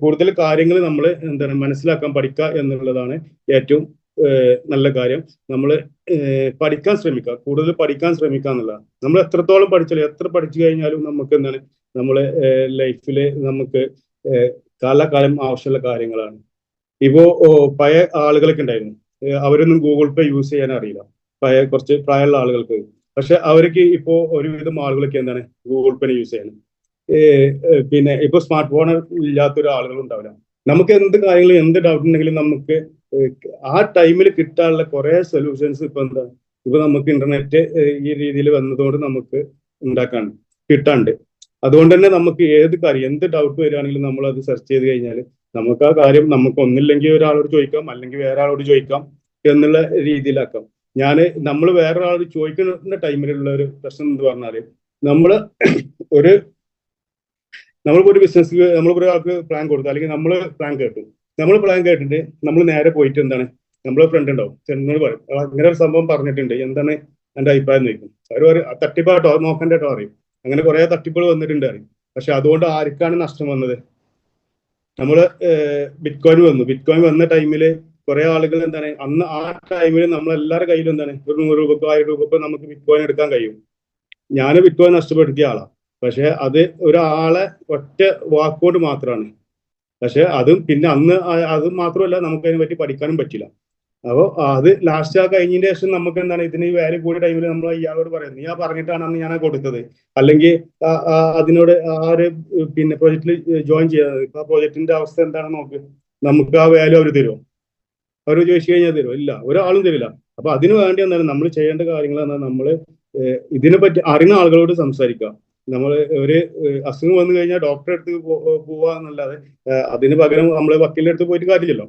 കൂടുതൽ കാര്യങ്ങൾ നമ്മൾ എന്താണ് മനസ്സിലാക്കാൻ പഠിക്കുക എന്നുള്ളതാണ് ഏറ്റവും നല്ല കാര്യം. നമ്മൾ പഠിക്കാൻ ശ്രമിക്കുക. കൂടുതൽ പഠിക്കാൻ ശ്രമിക്കുക എന്നുള്ളതാണ്. നമ്മൾ എത്രത്തോളം പഠിച്ചാലും എത്ര പഠിച്ചു കഴിഞ്ഞാലും നമുക്ക് എന്താണ് നമ്മളെ ലൈഫിൽ നമുക്ക് കാലാകാലം ആവശ്യമുള്ള കാര്യങ്ങളാണ്. ഇപ്പോ പഴയ ആളുകളൊക്കെ ഉണ്ടായിരുന്നു. അവരൊന്നും ഗൂഗിൾ പേ യൂസ് ചെയ്യാൻ അറിയില്ല. പഴയ കുറച്ച് പ്രായമുള്ള ആളുകൾക്ക്. പക്ഷെ അവർക്ക് ഇപ്പോ ഒരുവിധം ആളുകളൊക്കെ എന്താണ് ഗൂഗിൾ പേ യൂസ് ചെയ്യാൻ പിന്നെ ഇപ്പൊ സ്മാർട്ട് ഫോൺ ഇല്ലാത്തൊരു ആളുകൾ ഉണ്ടാവില്ല നമുക്ക് എന്ത് കാര്യങ്ങളും എന്ത് ഡൗട്ട് ഉണ്ടെങ്കിലും നമുക്ക് ആ ടൈമിൽ കിട്ടാനുള്ള കുറെ സൊല്യൂഷൻസ് ഇപ്പൊ എന്താ ഇപ്പൊ നമുക്ക് ഇന്റർനെറ്റ് ഈ രീതിയിൽ വന്നതുകൊണ്ട് നമുക്ക് ഉണ്ടാക്കാൻ കിട്ടാണ്ട്. അതുകൊണ്ട് തന്നെ നമുക്ക് ഏത് കാര്യം എന്ത് ഡൗട്ട് വരികയാണെങ്കിലും നമ്മൾ അത് സെർച്ച് ചെയ്ത് കഴിഞ്ഞാൽ നമുക്ക് ആ കാര്യം നമുക്ക് ഒന്നില്ലെങ്കിൽ ഒരാളോട് ചോദിക്കാം അല്ലെങ്കിൽ വേറെ ആളോട് ചോദിക്കാം എന്നുള്ള രീതിയിലാക്കാം. ഞാൻ നമ്മൾ വേറെ ഒരാളോട് ചോദിക്കുന്ന ടൈമിലുള്ള ഒരു പ്രശ്നം എന്ന് പറഞ്ഞാൽ നമ്മൾ ഒരു നമ്മളിപ്പോ ഒരു ബിസിനസ് നമ്മളിപ്പോ ഒരാൾക്ക് പ്ലാൻ കൊടുത്തു അല്ലെങ്കിൽ നമ്മൾ പ്ലാൻ കേട്ടു. നമ്മൾ പ്ലാൻ കേട്ടിട്ട് നമ്മൾ നേരെ പോയിട്ട് എന്താണ്? നമ്മളെ ഫ്രണ്ട് ഉണ്ടാവും. ചെന്നോട് പറയും. അങ്ങനെ ഒരു സംഭവം പറഞ്ഞിട്ടുണ്ട്. എന്താണ് എന്റെ അഭിപ്രായം നോക്കും അവർ പറയും "ആ, തട്ടിപ്പാട്ടോ നോക്കണ്ട അറിയും അങ്ങനെ കുറെ തട്ടിപ്പുകൾ വന്നിട്ടുണ്ട് അറിയും പക്ഷെ അതുകൊണ്ട് ആർക്കാണ് നഷ്ടം വന്നത്? നമ്മൾ ബിറ്റ്കോയിൻ വന്നു. ബിറ്റ്കോയിൻ വന്ന ടൈമിൽ കുറെ ആളുകൾ എന്താണ് അന്ന് ആ ടൈമിൽ നമ്മളെല്ലാവരുടെ കയ്യിലും എന്താണ് ഒരു നൂറ് രൂപക്കോ ആയിരം രൂപക്കോ നമുക്ക് ബിറ്റ്കോയിൻ എടുക്കാൻ കഴിയും. ഞാൻ ബിറ്റ്കോയിൻ നഷ്ടപ്പെടുത്തിയ ആളാ. പക്ഷെ അത് ഒരാളെ ഒറ്റ വാക്കുകൊണ്ട് മാത്രമാണ് പക്ഷെ അതും പിന്നെ അന്ന് അത് മാത്രമല്ല നമുക്ക് അതിനെ പറ്റി പഠിക്കാനും പറ്റില്ല. അപ്പോൾ അത് ലാസ്റ്റ് ആ കഴിഞ്ഞതിന് ശേഷം നമുക്ക് എന്താണ് ഇതിന് വാല്യൂ കൂടിയ ടൈമിൽ നമ്മൾ ഇയാളോട് പറയാം നീ ആ പറഞ്ഞിട്ടാണ് അന്ന് ഞാൻ കൊടുത്തത്. അല്ലെങ്കിൽ അതിനോട് ആ ഒരു പിന്നെ പ്രോജക്റ്റിൽ ജോയിൻ ചെയ്യാതെ ഇപ്പൊ ആ പ്രോജക്റ്റിന്റെ അവസ്ഥ എന്താണെന്ന് നോക്ക്. നമുക്ക് ആ വാല്യൂ അവർ തരുമോ അവർ ചോദിച്ചു കഴിഞ്ഞാൽ തരുമോ ഇല്ല. ഒരാളും തരില്ല. അപ്പൊ അതിനു വേണ്ടി എന്താണ് നമ്മൾ ചെയ്യേണ്ട കാര്യങ്ങൾ എന്നാൽ നമ്മൾ ഇതിനെ പറ്റി അറിയുന്ന ആളുകളോട് സംസാരിക്കുക. നമ്മൾ ഒരു അസുഖം വന്നു കഴിഞ്ഞാൽ ഡോക്ടറെ അടുത്ത് പോ- പോവാ എന്നല്ലാതെ അതിന് പകരം നമ്മൾ വക്കീലിന്റെ അടുത്ത് പോയിട്ട് കാര്യമില്ലല്ലോ.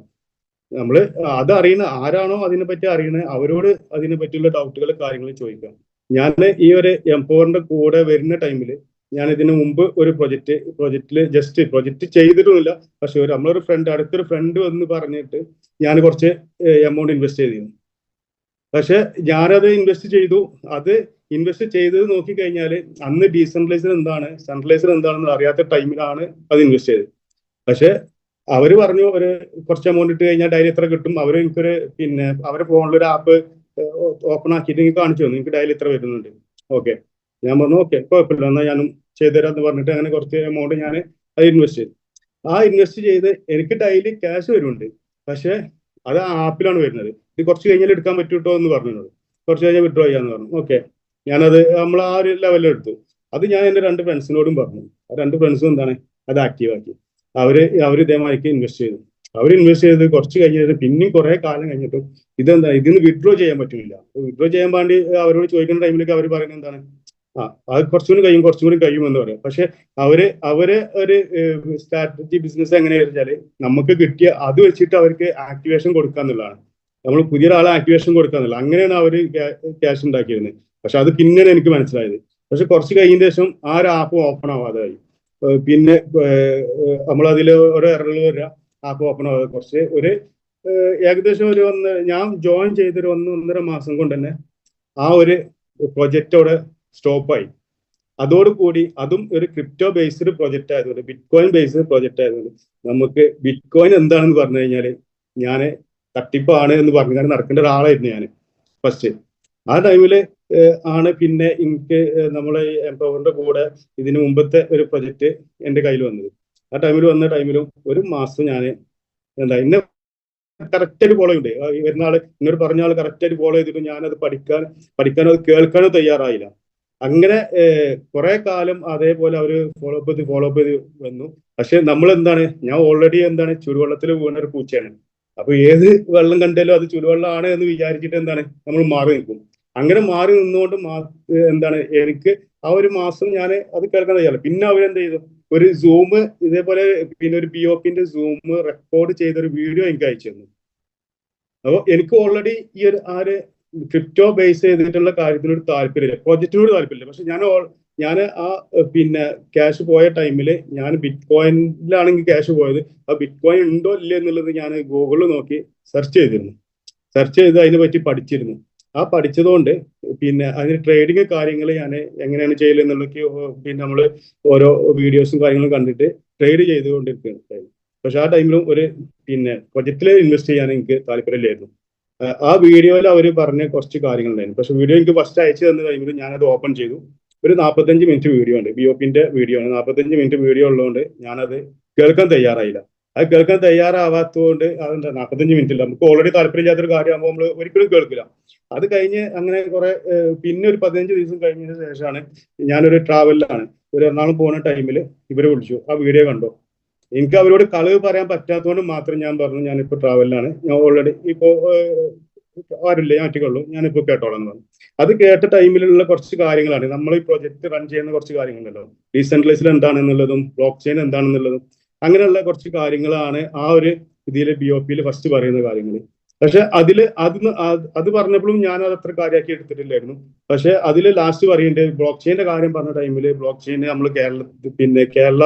നമ്മൾ അത് അറിയുന്ന ആരാണോ അതിനെ പറ്റി അറിയുന്നത് അവരോട് അതിനെ പറ്റിയുള്ള ഡൗട്ടുകൾ കാര്യങ്ങൾ ചോദിക്കാം ഞാൻ ഈ ഒരു എംപവറിന്റെ കൂടെ വരുന്ന ടൈമിൽ ഞാൻ ഇതിനു മുമ്പ് ഒരു പ്രൊജക്ട് പ്രൊജക്റ്റിൽ ജസ്റ്റ് പ്രൊജക്ട് ചെയ്തിട്ടുമില്ല പക്ഷെ ഒരു നമ്മളൊരു ഫ്രണ്ട് അടുത്തൊരു ഫ്രണ്ട് വന്ന് പറഞ്ഞിട്ട് ഞാൻ കുറച്ച് എമൗണ്ട് ഇൻവെസ്റ്റ് ചെയ്തിരുന്നു. പക്ഷെ ഞാനത് ഇൻവെസ്റ്റ് ചെയ്തു. അത് ഇൻവെസ്റ്റ് ചെയ്തത് നോക്കിക്കഴിഞ്ഞാൽ അന്ന് ഡീസെൻട്രലൈസർ എന്താണ്? സെൻട്രലൈസർ എന്താണെന്ന് അറിയാത്ത ടൈമിലാണ് അത് ഇൻവെസ്റ്റ് ചെയ്തത്. പക്ഷെ അവർ പറഞ്ഞു ഒരു കുറച്ച് എമൗണ്ട് ഇട്ട് കഴിഞ്ഞാൽ ഡയലി എത്ര കിട്ടും? അവർ എനിക്കൊരു പിന്നെ അവരെ ഫോണിൽ ഒരു ആപ്പ് ഓപ്പൺ ആക്കിയിട്ട് എനിക്ക് കാണിച്ചു തന്നു. എനിക്ക് ഡയലി ഇത്ര വരുന്നുണ്ട്? ഓക്കെ. ഞാൻ പറഞ്ഞു ഓക്കെ കുഴപ്പമില്ല. എന്നാൽ ഞാനും ചെയ്തുതരാന്ന് പറഞ്ഞിട്ട് അങ്ങനെ കുറച്ച് എമൗണ്ട് ഞാൻ അത് ഇൻവെസ്റ്റ് ചെയ്തു. ആ ഇൻവെസ്റ്റ് ചെയ്ത് എനിക്ക് ഡെയിലി ക്യാഷ് വരുന്നുണ്ട്. പക്ഷേ അത് ആപ്പിലാണ് വരുന്നത്. ഇത് കുറച്ച് കഴിഞ്ഞാൽ എടുക്കാൻ പറ്റൂട്ടോ എന്ന് പറഞ്ഞു കുറച്ച് കഴിഞ്ഞാൽ വിഡ്രോ ചെയ്യാന്ന് പറഞ്ഞു. ഓക്കെ. ഞാനത് നമ്മൾ ആ ഒരു ലെവലിൽ എടുത്തു. അത് ഞാൻ എന്റെ രണ്ട് ഫ്രണ്ട്സിനോടും പറഞ്ഞു. ആ രണ്ട് ഫ്രണ്ട്സും എന്താണ്? അത് ആക്റ്റീവാക്കി അവർ അവർ ഇതേമാതിരിക്ക് ഇൻവെസ്റ്റ് ചെയ്തു. അവർ ഇൻവെസ്റ്റ് ചെയ്ത് കുറച്ച് കഴിഞ്ഞിട്ട് പിന്നെയും കുറെ കാലം കഴിഞ്ഞിട്ടും ഇതെന്താ? ഇതിന്ന് വിഡ്രോ ചെയ്യാൻ പറ്റുന്നില്ല. വിഡ്രോ ചെയ്യാൻ വേണ്ടി അവരോട് ചോദിക്കുന്ന ടൈമിലേക്ക് അവർ പറയുന്നത് എന്താണ്? ആ അത് കുറച്ചും കൂടി കഴിയും കുറച്ചും കൂടി കഴിയും എന്ന് പറയാം. പക്ഷെ അവർ അവർ ഒരു സ്ട്രാറ്റജി ബിസിനസ് എങ്ങനെയാ വെച്ചാൽ നമുക്ക് കിട്ടിയ അത് വെച്ചിട്ട് അവർക്ക് ആക്ടിവേഷൻ കൊടുക്കുക എന്നുള്ളതാണ് നമ്മൾ പുതിയ ഒരാളെ ആക്ടിവേഷൻ കൊടുക്കുക എന്നുള്ള അങ്ങനെയാണ് അവർ ക്യാഷ് ഉണ്ടാക്കിയിരുന്നത്. പക്ഷെ അത് പിന്നീട് എനിക്ക് മനസ്സിലായത്. പക്ഷെ കുറച്ച് കഴിഞ്ഞ ശേഷം ആ ഒരു ആപ്പ് ഓപ്പൺ ആവാതായി. പിന്നെ നമ്മൾ അതിൽ ഒരു എററുകൾ വരിക ആപ്പ് ഓപ്പൺ ആവാതെ കുറച്ച് ഒരു ഏകദേശം ഒരു ഒന്ന് ഞാൻ ജോയിൻ ചെയ്തൊരു ഒന്ന് ഒന്നര മാസം കൊണ്ട് തന്നെ ആ ഒരു പ്രൊജക്റ്റ് അവിടെ സ്റ്റോപ്പായി അതോടുകൂടി അതും ഒരു ക്രിപ്റ്റോ ബേസ്ഡ് പ്രൊജക്റ്റ് ആയതുകൊണ്ട് ബിറ്റ് കോയിൻ ബേസ്ഡ് പ്രൊജക്റ്റ് ആയതുകൊണ്ട് നമുക്ക് ബിറ്റ് കോയിൻ എന്താണെന്ന് പറഞ്ഞു കഴിഞ്ഞാൽ ഞാൻ തട്ടിപ്പാണ് എന്ന് പറഞ്ഞാൽ നടക്കേണ്ട ഒരാളായിരുന്നു ഞാൻ ഫസ്റ്റ് ആ ടൈമിൽ ആണ് പിന്നെ എനിക്ക് നമ്മളെ എംപവറിന്റെ കൂടെ ഇതിനു മുമ്പത്തെ ഒരു പ്രൊജക്റ്റ് എന്റെ കയ്യിൽ വന്നത്. ആ ടൈമിൽ വന്ന ടൈമിലും ഒരു മാസം ഞാൻ എന്താ ഇന്നെ കറക്റ്റ് ഫോളോ ഉണ്ട് വരുന്ന ആൾ എന്നോട് പറഞ്ഞ ആൾ കറക്റ്റ് ആയിട്ട് ഫോളോ ചെയ്തിട്ട് ഞാനത് പഠിക്കാൻ പഠിക്കാനോ അത് കേൾക്കാനോ തയ്യാറായില്ല. അങ്ങനെ കുറെ കാലം അതേപോലെ അവർ ഫോളോ അപ്പ് ചെയ്ത് ഫോളോ അപ്പ് ചെയ്ത് വന്നു. പക്ഷെ നമ്മൾ എന്താണ് ഞാൻ ഓൾറെഡി എന്താണ് ചുടുവെള്ളത്തിൽ വീണ ഒരു പൂച്ചയാണ്. അപ്പൊ ഏത് വെള്ളം കണ്ടാലും അത് ചുടുവെള്ളമാണ് എന്ന് വിചാരിച്ചിട്ട് എന്താണ് നമ്മൾ മാറി നിൽക്കും. അങ്ങനെ മാറി നിന്നുകൊണ്ട് എന്താണ് എനിക്ക് ആ ഒരു മാസം ഞാൻ അത് കേൾക്കാൻ തയ്യാറ പിന്നെ അവരെന്ത് ചെയ്തു? ഒരു സൂം ഇതേപോലെ പിന്നെ ഒരു പി ഒ പിന്റെ സൂം റെക്കോർഡ് ചെയ്ത ഒരു വീഡിയോ എനിക്ക് അയച്ചു തന്നു. അപ്പോൾ എനിക്ക് ഓൾറെഡി ഈ ഒരു ആ ഒരു ക്രിപ്റ്റോ ബേസ് ചെയ്തിട്ടുള്ള കാര്യത്തിനോട് താല്പര്യമില്ല. പ്രോജക്റ്റിനോട് താല്പര്യമില്ല. പക്ഷെ ഞാൻ ഞാൻ ആ പിന്നെ ക്യാഷ് പോയ ടൈമിൽ ഞാൻ ബിറ്റ് കോയിനിലാണെങ്കിൽ ക്യാഷ് പോയത്. ആ ബിറ്റ് കോയിൻ ഉണ്ടോ ഇല്ല എന്നുള്ളത് ഞാൻ ഗൂഗിളിൽ നോക്കി സെർച്ച് ചെയ്തിരുന്നു. സെർച്ച് ചെയ്ത് അതിനെ പറ്റി പഠിച്ചിരുന്നു. ആ പഠിച്ചതുകൊണ്ട് പിന്നെ അതിന് ട്രേഡിങ് കാര്യങ്ങൾ ഞാൻ എങ്ങനെയാണ് ചെയ്യലെന്നുള്ളൊക്കെ പിന്നെ നമ്മൾ ഓരോ വീഡിയോസും കാര്യങ്ങളും കണ്ടിട്ട് ട്രേഡ് ചെയ്തുകൊണ്ടിരിക്കുകയാണ്. പക്ഷെ ആ ടൈമിലും ഒരു പിന്നെ പ്രൊജക്റ്റിൽ ഇൻവെസ്റ്റ് ചെയ്യാൻ എനിക്ക് താല്പര്യമില്ലായിരുന്നു. ആ, വീഡിയോയിൽ അവർ പറഞ്ഞ കുറച്ച് കാര്യങ്ങളുണ്ടായിരുന്നു. പക്ഷെ വീഡിയോ എനിക്ക് ഫസ്റ്റ് അയച്ചു തന്ന ടൈമിൽ ഞാനത് ഓപ്പൺ ചെയ്തു. ഒരു നാൽപ്പത്തഞ്ച് മിനിറ്റ് വീഡിയോ ഉണ്ട് ബി ഒ പിന്റെ വീഡിയോ ആണ്. നാൽപ്പത്തഞ്ച് മിനിറ്റ് വീഡിയോ ഉള്ളതുകൊണ്ട് ഞാനത് കേൾക്കാൻ തയ്യാറായില്ല. അത് കേൾക്കാൻ തയ്യാറാവാത്തതുകൊണ്ട് അതെന്താ നാൽപ്പത്തഞ്ച് മിനിറ്റ് ഇല്ല. നമുക്ക് ഓൾറെഡി താല്പര്യമില്ലാത്തൊരു കാര്യമാകുമ്പോൾ നമ്മൾ ഒരിക്കലും കേൾക്കില്ല. അത് കഴിഞ്ഞ് അങ്ങനെ കുറെ പിന്നെ ഒരു പതിനഞ്ച് ദിവസം കഴിഞ്ഞതിന് ശേഷമാണ് ഞാനൊരു ട്രാവലിലാണ് ഒരു എറണാകുളം പോകുന്ന ടൈമിൽ ഇവരെ വിളിച്ചു. ആ വീഡിയോ കണ്ടോ. എനിക്ക് അവരോട് കളവ് പറയാൻ പറ്റാത്തതുകൊണ്ട് മാത്രം ഞാൻ പറഞ്ഞു ഞാനിപ്പോൾ ട്രാവലിലാണ് ഞാൻ ഓൾറെഡി ഇപ്പോൾ ആരുമില്ല ഞാൻ ഒറ്റയ്ക്കുള്ളൂ ഞാനിപ്പോൾ കേട്ടോളാം എന്ന് പറഞ്ഞു. അത് കേട്ട ടൈമിലുള്ള കുറച്ച് കാര്യങ്ങളാണ്. നമ്മൾ ഈ പ്രൊജക്ട് റൺ ചെയ്യുന്ന കുറച്ച് കാര്യങ്ങളുണ്ടല്ലോ. ഡീസെൻട്രലൈസിൽ എന്താണെന്നുള്ളതും ബ്ലോക്ക് ചെയിൻ എന്താണെന്നുള്ളതും അങ്ങനെയുള്ള കുറച്ച് കാര്യങ്ങളാണ് ആ ഒരു ഇതിൽ ബി ഒ പിയിൽ ഫസ്റ്റ് പറയുന്ന കാര്യങ്ങൾ പക്ഷെ അതിൽ അത് അത് പറഞ്ഞപ്പോഴും ഞാൻ അത് അത്ര കാര്യമാക്കി എടുത്തിട്ടില്ലായിരുന്നു. പക്ഷെ അതിൽ ലാസ്റ്റ് പറയേണ്ടത് ബ്ലോക്ക് ചെയിന്റെ കാര്യം പറഞ്ഞ ടൈമിൽ ബ്ലോക്ക് ചെയിൻ നമ്മൾ കേരള പിന്നെ കേരള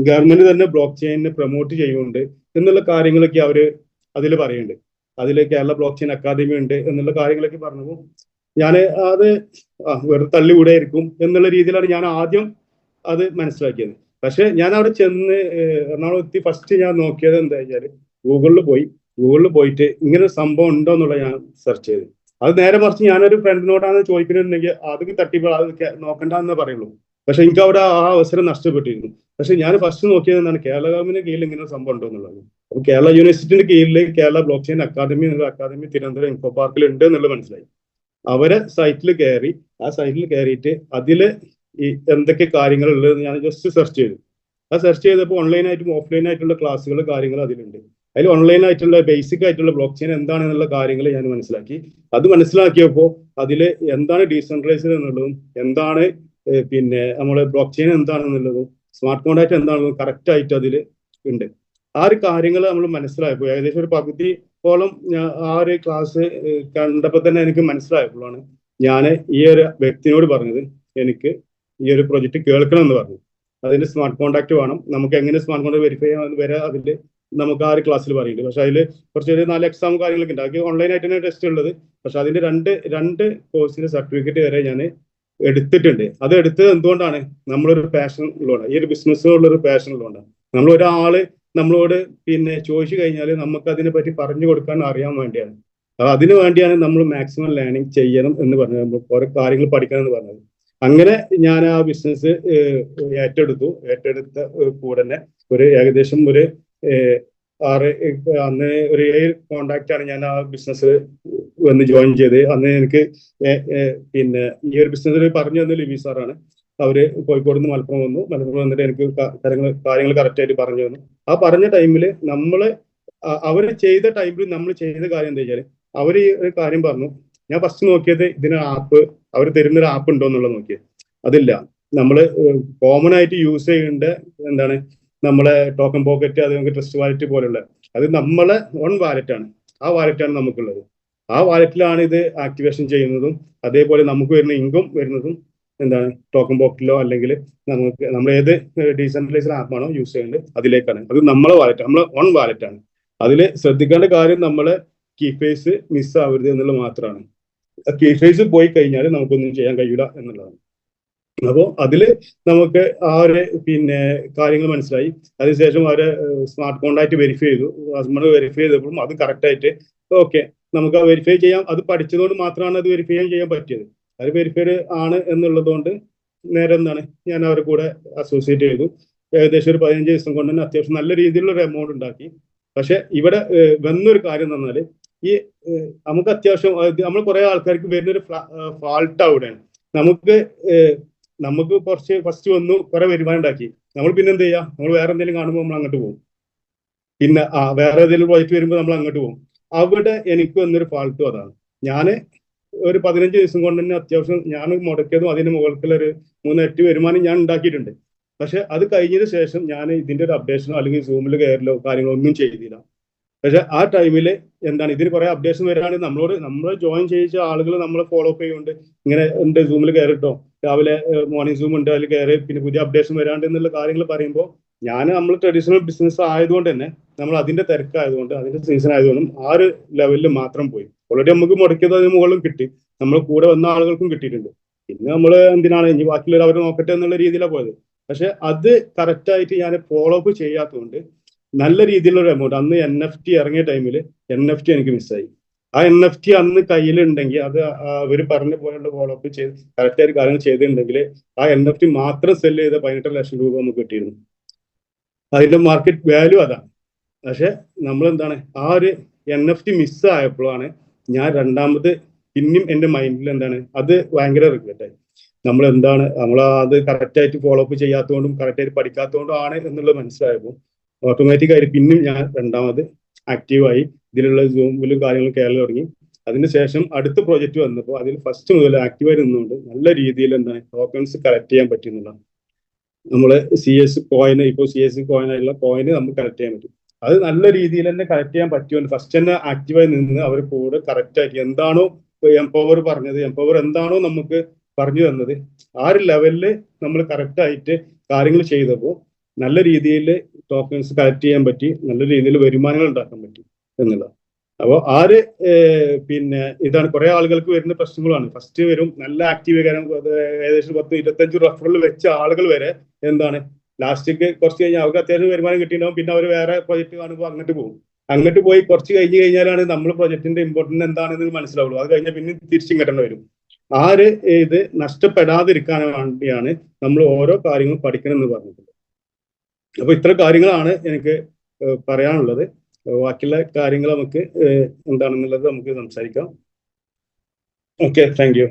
ഗവൺമെന്റ് തന്നെ ബ്ലോക്ക് ചെയിനെ പ്രൊമോട്ട് ചെയ്യുന്നുണ്ട് എന്നുള്ള കാര്യങ്ങളൊക്കെ അവർ അതിൽ പറയുന്നുണ്ട് അതിൽ കേരള ബ്ലോക്ക് ചെയിൻ അക്കാദമി ഉണ്ട് എന്നുള്ള കാര്യങ്ങളൊക്കെ പറഞ്ഞപ്പോൾ ഞാൻ അത് വെറുതെ തള്ളിവിടായിരിക്കും എന്നുള്ള രീതിയിലാണ് ഞാൻ ആദ്യം അത് മനസ്സിലാക്കിയത്. പക്ഷെ ഞാൻ അവിടെ ചെന്ന് എറണാകുളം എത്തി ഫസ്റ്റ് ഞാൻ നോക്കിയത് എന്താ വെച്ചാൽ ഗൂഗിളിൽ പോയി. ഗൂഗിളിൽ പോയിട്ട് ഇങ്ങനെ ഒരു സംഭവം ഉണ്ടോ എന്നുള്ള ഞാൻ സെർച്ച് ചെയ്തു. അത് നേരെ മറിച്ച് ഞാനൊരു ഫ്രണ്ടിനോടാണ് ചോദിക്കുന്നുണ്ടെങ്കിൽ അത് തട്ടിപ്പോൾ അത് നോക്കണ്ടെന്ന് പറയുള്ളൂ. പക്ഷെ എനിക്ക് അവിടെ ആ അവസരം നഷ്ടപ്പെട്ടിരുന്നു. പക്ഷെ ഞാൻ ഫസ്റ്റ് നോക്കിയത് എന്താണ് കേരള ഗവൺമെന്റ് കീഴിൽ ഇങ്ങനെ സംഭവം ഉണ്ടോ എന്നുള്ളത്. അപ്പൊ കേരള യൂണിവേഴ്സിറ്റിന്റെ കീഴിൽ കേരള ബ്ലോക്ക് ചെയിൻ അക്കാദമി എന്നുള്ള അക്കാദമി തിരുവനന്തപുരം ഇൻഫോ പാർക്കിൽ ഉണ്ട് എന്നുള്ളത് മനസ്സിലായി. അവരെ സൈറ്റിൽ കയറി ആ സൈറ്റിൽ കയറിയിട്ട് അതിൽ ഈ എന്തൊക്കെ കാര്യങ്ങൾ ഉള്ളതെന്ന് ഞാൻ ജസ്റ്റ് സെർച്ച് ചെയ്തു. ആ സെർച്ച് ചെയ്തപ്പോൾ ഓൺലൈൻ ആയിട്ടും ഓഫ്ലൈൻ ആയിട്ടുള്ള ക്ലാസ്സുകൾ കാര്യങ്ങൾ അതിലുണ്ട്. അതിൽ ഓൺലൈൻ ആയിട്ടുള്ള ബേസിക് ആയിട്ടുള്ള ബ്ലോക്ക് ചെയിൻ എന്താണെന്നുള്ള കാര്യങ്ങൾ ഞാൻ മനസ്സിലാക്കി. അത് മനസ്സിലാക്കിയപ്പോൾ അതിൽ എന്താണ് ഡീസെൻട്രലൈസ്ഡ് എന്നുള്ളതും എന്താണ് പിന്നെ നമ്മുടെ ബ്ലോക്ക് ചെയിൻ എന്താണെന്നുള്ളതും സ്മാർട്ട് കോൺട്രാക്ട് എന്താണെന്നും കറക്റ്റ് ആയിട്ട് അതിൽ ഉണ്ട്. ആ ഒരു കാര്യങ്ങൾ നമ്മൾ മനസ്സിലായപ്പോൾ ഏകദേശം ഒരു പകുതിയോളം ആ ഒരു ക്ലാസ് കണ്ടപ്പോൾ തന്നെ എനിക്ക് മനസ്സിലായപ്പോഴാണ് ഞാൻ ഈ ഒരു വ്യക്തിനോട് പറഞ്ഞത് എനിക്ക് ഈ ഒരു പ്രൊജക്ട് കേൾക്കണം എന്ന് പറഞ്ഞു. അതിന് സ്മാർട്ട് കോൺടാക്ട് വേണം. നമുക്ക് എങ്ങനെ സ്മാർട്ട് കോൺടാക്ട് വെരിഫൈ ചെയ്യാമെന്ന് വരെ അതിൽ നമുക്ക് ആ ഒരു ക്ലാസ്സിൽ പറയുന്നുണ്ട് പക്ഷെ അതിൽ കുറച്ച് ഒരു നാല് എക്സാം കാര്യങ്ങളൊക്കെ ഉണ്ട്. അത് ഓൺലൈൻ ആയിട്ട് തന്നെ ടെസ്റ്റ് ഉള്ളത്. പക്ഷെ അതിന്റെ രണ്ട് രണ്ട് കോഴ്സിന്റെ സർട്ടിഫിക്കറ്റ് വരെ ഞാൻ എടുത്തിട്ടുണ്ട്. അത് എടുത്തത് എന്തുകൊണ്ടാണ്? നമ്മളൊരു പാഷൻ ഉള്ളതുകൊണ്ടാണ് ഈ ഒരു ബിസിനസ്സിനുള്ള ഒരു പാഷൻ ഉള്ളതുകൊണ്ടാണ് നമ്മൾ ഒരാൾ നമ്മളോട് പിന്നെ ചോദിച്ചു കഴിഞ്ഞാൽ നമുക്ക് അതിനെ പറ്റി പറഞ്ഞു കൊടുക്കാൻ അറിയാൻ വേണ്ടിയാണ്. അതിനു വേണ്ടിയാണ് നമ്മൾ മാക്സിമം ലേണിംഗ് ചെയ്യണം എന്ന് പറഞ്ഞത്. ഓരോ കാര്യങ്ങൾ പഠിക്കണം എന്ന് പറഞ്ഞത്. അങ്ങനെ ഞാൻ ആ ബിസിനസ് ഏറ്റെടുത്തു. ഏറ്റെടുത്ത കൂടെ ഒരു ഏകദേശം ഒരു ആറ് അന്ന് ഒരു ഏഴ് കോണ്ടാക്ട് ആണ് ഞാൻ ആ ബിസിനസ് വന്ന് ജോയിൻ ചെയ്ത് അന്ന് എനിക്ക് പിന്നെ ഈ ഒരു ബിസിനസ്സിൽ പറഞ്ഞു തന്ന ലിബി സാറാണ്. അവർ കോഴിക്കോട് നിന്ന് മലപ്പുറം വന്നു. മലപ്പുറം വന്നിട്ട് എനിക്ക് കാര്യങ്ങൾ കാര്യങ്ങൾ കറക്റ്റ് ആയിട്ട് പറഞ്ഞു തന്നു. ആ പറഞ്ഞ ടൈമിൽ നമ്മൾ അവർ ചെയ്ത ടൈമിൽ നമ്മൾ ചെയ്ത കാര്യം എന്താ അവർ ഈ ഒരു കാര്യം പറഞ്ഞു. ഞാൻ ഫസ്റ്റ് നോക്കിയത് ഇതിന് ആപ്പ് അവർ തരുന്നൊരു ആപ്പ് ഉണ്ടോ എന്നുള്ളത് നോക്കിയത് അതില്ല. നമ്മൾ കോമൺ ആയിട്ട് യൂസ് ചെയ്യേണ്ട എന്താണ് നമ്മളെ ടോക്കൺ പോക്കറ്റ് അത് നമുക്ക് ട്രസ്റ്റ് വാലറ്റ് പോലുള്ള അത് നമ്മളെ ഓൺ വാലറ്റാണ് ആ വാലറ്റാണ് നമുക്കുള്ളത്. ആ വാലറ്റിലാണ് ഇത് ആക്ടിവേഷൻ ചെയ്യുന്നതും അതേപോലെ നമുക്ക് വരുന്ന ഇൻകം വരുന്നതും എന്താണ് ടോക്കൺ പോക്കറ്റിലോ അല്ലെങ്കിൽ നമുക്ക് നമ്മൾ ഏത് ഡീസെൻട്രലൈസ്ഡ് ആപ്പാണോ യൂസ് ചെയ്യേണ്ടത് അതിലേക്കാണ്. അത് നമ്മളെ വാലറ്റ് നമ്മളെ ഓൺ വാലറ്റാണ് അതിൽ ശ്രദ്ധിക്കേണ്ട കാര്യം നമ്മളെ കീ ഫേസ് മിസ് ആവരുത് എന്നുള്ളത് മാത്രമാണ് കീ ഫേസ് പോയി കഴിഞ്ഞാൽ നമുക്കൊന്നും ചെയ്യാൻ കഴിയില്ല എന്നുള്ളതാണ്. അപ്പോൾ അതിൽ നമുക്ക് ആ ഒരു പിന്നെ കാര്യങ്ങൾ മനസ്സിലായി. അതിനുശേഷം അവരെ സ്മാർട്ട് കോണ്ടാക്ട് വെരിഫൈ ചെയ്തു. ഹസ്ബൻഡ് വെരിഫൈ ചെയ്തപ്പോഴും അത് കറക്റ്റ് ആയിട്ട് ഓക്കെ നമുക്ക് വെരിഫൈ ചെയ്യാം. അത് പഠിച്ചതുകൊണ്ട് മാത്രമാണ് അത് വെരിഫൈ ചെയ്യാൻ പറ്റിയത്. അത് വെരിഫൈഡ് ആണ് എന്നുള്ളതുകൊണ്ട് നേരെ എന്താണ് ഞാൻ അവരെ കൂടെ അസോസിയേറ്റ് ചെയ്തു. ഏകദേശം ഒരു പതിനഞ്ച് ദിവസം കൊണ്ട് തന്നെ അത്യാവശ്യം നല്ല രീതിയിലുള്ള ഒരു എമൗണ്ട് ഉണ്ടാക്കി. പക്ഷെ ഇവിടെ വന്നൊരു കാര്യം എന്ന് പറഞ്ഞാൽ ഈ നമുക്ക് അത്യാവശ്യം നമ്മൾ കുറെ ആൾക്കാർക്ക് വരുന്നൊരു ഫാൾട്ട് അവിടെയാണ് നമുക്ക് നമുക്ക് കുറച്ച് ഫസ്റ്റ് വന്നു കുറെ വരുമാനം ഉണ്ടാക്കി. നമ്മൾ പിന്നെ എന്ത് ചെയ്യാ? നമ്മൾ വേറെ എന്തെങ്കിലും കാണുമ്പോൾ നമ്മൾ അങ്ങോട്ട് പോകും. പിന്നെ ആ വേറെ ഏതെങ്കിലും പ്രോജക്റ്റ് വരുമ്പോൾ നമ്മൾ അങ്ങോട്ട് പോകും. അവിടെ എനിക്ക് വന്നൊരു ഫാൾട്ടും അതാണ്. ഞാൻ ഒരു പതിനഞ്ച് ദിവസം കൊണ്ട് തന്നെ അത്യാവശ്യം ഞാൻ മുടക്കിയതും അതിന് മുകളിലുള്ള ഒരു മൂന്ന് എട്ട് വരുമാനം ഞാൻ ഉണ്ടാക്കിയിട്ടുണ്ട്. പക്ഷെ അത് കഴിഞ്ഞതിന് ശേഷം ഞാൻ ഇതിന്റെ ഒരു അപ്ഡേഷനോ അല്ലെങ്കിൽ സൂമിൽ കയറലോ കാര്യങ്ങളോ ഒന്നും ചെയ്തില്ല. പക്ഷെ ആ ടൈമിൽ എന്താണ് ഇതിന് കുറെ അപ്ഡേഷൻ വരാണെങ്കിൽ നമ്മളോട് നമ്മൾ ജോയിൻ ചെയ്യിച്ച ആളുകൾ നമ്മളെ ഫോളോ അപ്പ് ചെയ്യുന്നുണ്ട് ഇങ്ങനെ ഉണ്ട് സൂമിൽ കയറിട്ടോ രാവിലെ മോർണിംഗ് സൂം ഉണ്ട് അതിൽ കയറി പിന്നെ പുതിയ അപ്ഡേഷൻ വരാണ്ട് എന്നുള്ള കാര്യങ്ങൾ പറയുമ്പോൾ ഞാൻ നമ്മൾ ട്രഡീഷണൽ ബിസിനസ് ആയതുകൊണ്ട് തന്നെ നമ്മൾ അതിന്റെ തിരക്കായതുകൊണ്ട് അതിന്റെ സീസൺ ആയതുകൊണ്ടും ആ ഒരു ലെവലിൽ മാത്രം പോയി. ഓൾറെഡി നമുക്ക് മുടക്കിയത് അതിന് മുകളിലും കിട്ടി. നമ്മൾ കൂടെ വന്ന ആളുകൾക്കും കിട്ടിയിട്ടുണ്ട്. പിന്നെ നമ്മൾ എന്തിനാണ് ഇനി ബാക്കിയുള്ളവർ അവർ നോക്കട്ടെ എന്നുള്ള രീതിയിലാണ് പോയത്. പക്ഷെ അത് കറക്റ്റ് ആയിട്ട് ഞാൻ ഫോളോ അപ്പ് ചെയ്യാത്തതുകൊണ്ട് നല്ല രീതിയിലുള്ള എമൗണ്ട് അന്ന് എൻ എഫ് ടി ഇറങ്ങിയ ടൈമിൽ എൻ എഫ് ടി എനിക്ക് മിസ്സായി ആ എൻ എഫ് ടി അന്ന് കയ്യിലുണ്ടെങ്കിൽ അത് അവർ പറഞ്ഞ പോലുള്ള ഫോളോ അപ്പ് ചെയ്ത് കറക്റ്റ് ആയിട്ട് കാര്യങ്ങൾ ചെയ്തിട്ടുണ്ടെങ്കിൽ ആ എൻ എഫ് ടി മാത്രം സെൽ ചെയ്ത പതിനെട്ട് ലക്ഷം രൂപ നമുക്ക് കിട്ടിയിരുന്നു. അതിന്റെ മാർക്കറ്റ് വാല്യൂ അതാണ് പക്ഷെ നമ്മൾ എന്താണ് ആ ഒരു എൻ എഫ് ടി മിസ്സായപ്പോഴാണ് ഞാൻ രണ്ടാമത് പിന്നെയും എന്റെ മൈൻഡിൽ എന്താണ്? അത് ഭയങ്കര റിഗ്രറ്റ് ആയി. നമ്മൾ എന്താണ് നമ്മൾ അത് കറക്റ്റ് ആയിട്ട് ഫോളോ അപ്പ് ചെയ്യാത്തതുകൊണ്ടും കറക്റ്റ് ആയിട്ട് പഠിക്കാത്തതുകൊണ്ടും ആണ് എന്നുള്ളത് മനസ്സിലായപ്പോൾ ഓട്ടോമാറ്റിക് ആയിട്ട് പിന്നെയും ഞാൻ രണ്ടാമത് ആക്റ്റീവായി ഇതിലുള്ള സൂമിലും കാര്യങ്ങളും കയറി തുടങ്ങി. അതിനുശേഷം അടുത്ത പ്രോജക്റ്റ് വന്നപ്പോൾ അതിൽ ഫസ്റ്റ് മുതൽ ആക്റ്റീവായി നിന്നുകൊണ്ട് നല്ല രീതിയിൽ എന്താണ് ടോക്കൺസ് കളക്ട് ചെയ്യാൻ പറ്റുന്നതാണ് നമ്മൾ സി എസ് കോയിന് ഇപ്പോൾ സി എസ് കോയിൻ ആയിട്ടുള്ള കോയിന് നമുക്ക് കളക്ട് ചെയ്യാൻ പറ്റും. അത് നല്ല രീതിയിൽ തന്നെ കളക്ട് ചെയ്യാൻ പറ്റുമെന്ന് ഫസ്റ്റ് തന്നെ ആക്റ്റീവായി നിന്ന് അവർ കൂടെ കറക്റ്റ് ആയിട്ട് എന്താണോ എംപവർ പറഞ്ഞത് എംപവർ എന്താണോ നമുക്ക് പറഞ്ഞു തന്നത് ആ ഒരു ലെവലിൽ നമ്മൾ കറക്റ്റ് ആയിട്ട് കാര്യങ്ങൾ ചെയ്തപ്പോൾ നല്ല രീതിയിൽ ടോക്കൺസ് കളക്ട് ചെയ്യാൻ പറ്റി നല്ല രീതിയിൽ വരുമാനങ്ങൾ ഉണ്ടാക്കാൻ പറ്റി എന്നുള്ളതാണ് അപ്പോൾ ആര് പിന്നെ ഇതാണ് കുറെ ആളുകൾക്ക് വരുന്ന പ്രശ്നങ്ങളാണ്. ഫസ്റ്റ് വരും നല്ല ആക്റ്റീവ് കാരണം ഏകദേശം പത്ത് ഇരുപത്തഞ്ച് റഫറൽ വെച്ച ആളുകൾ വരെ എന്താണ് ലാസ്റ്റിക്ക് കുറച്ച് കഴിഞ്ഞാൽ അവർക്ക് അത്യാവശ്യം വരുമാനം കിട്ടിയിട്ടുണ്ടാവും പിന്നെ അവർ വേറെ പ്രൊജക്ട് കാണുമ്പോൾ അങ്ങോട്ട് പോകും. അങ്ങോട്ട് പോയി കുറച്ച് കഴിഞ്ഞ് കഴിഞ്ഞാലാണ് നമ്മൾ പ്രൊജക്ടിന്റെ ഇമ്പോർട്ടൻസ് എന്താണെന്ന് മനസ്സിലാവുള്ളൂ. അത് കഴിഞ്ഞാൽ പിന്നെ തിരിച്ചും കിട്ടേണ്ടി വരും. ആര് ഇത് നഷ്ടപ്പെടാതിരിക്കാൻ വേണ്ടിയാണ് നമ്മൾ ഓരോ കാര്യങ്ങളും പഠിക്കണം എന്ന് പറഞ്ഞിട്ടുള്ളത്. അപ്പൊ ഇത്ര കാര്യങ്ങളാണ് എനിക്ക് പറയാനുള്ളത്. ബാക്കിയുള്ള കാര്യങ്ങൾ നമുക്ക് എന്താണെന്നുള്ളത് നമുക്ക് സംസാരിക്കാം. Okay thank you.